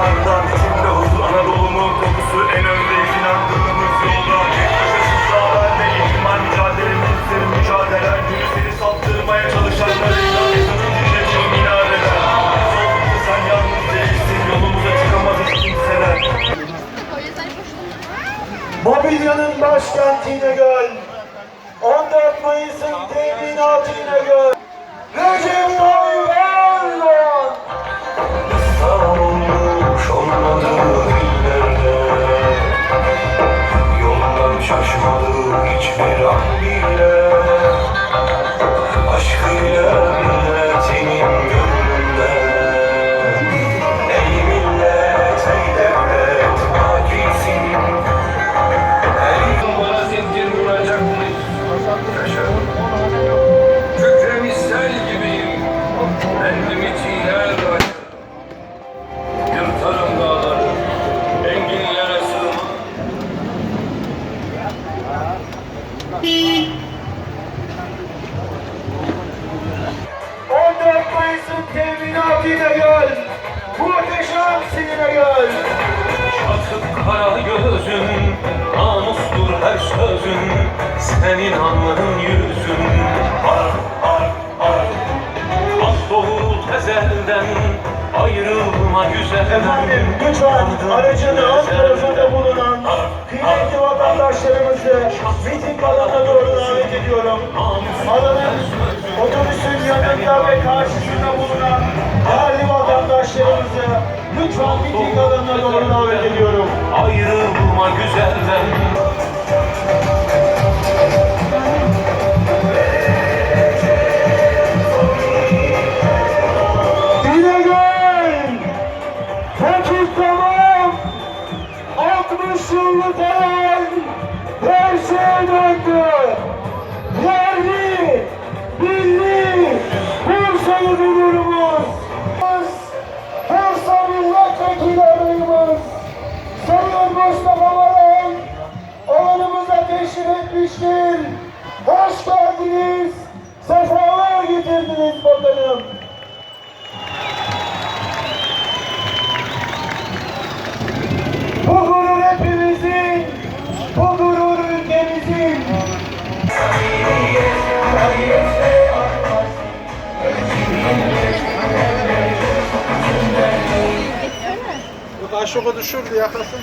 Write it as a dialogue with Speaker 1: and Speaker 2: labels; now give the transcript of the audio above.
Speaker 1: sokaklardan içinde huzur Anadolu'nun kokusu en öndeyiz inandığımız yolda Yaşasın sağlarla ihtimal mücadelemiz senin mücadelen Günü seni saptırmaya çalışanlarıyla Ezanın dinlediği minareler sen yalnız değilsin Yolumuza çıkamadık kimseler
Speaker 2: Mobilya'nın başkenti İnegöl. 14 Mayıs'ın teminatı İnegöl. Recep Tayyip 14 Mayıs'ın teminatı İnegöl. Muhteşem İnegöl.
Speaker 1: Çatık kara gözün, namustur her sözün, senin alnın yüzün.
Speaker 2: Efendim lütfen aracının ön tarafında bulunan kıymetli vatandaşlarımızı miting alanına doğru davet ediyorum. Alanın otobüsün yanında ve karşısında bulunan değerli vatandaşlarımızı lütfen miting alanına doğru davet ediyorum.
Speaker 1: Ayrılma güzelden.
Speaker 2: Sayın Mustafa Varan alanımıza teşrif etmiştir. Hoş geldiniz, sefalar getirdiniz bakanım.
Speaker 3: Aşağı düşürdü yakasın.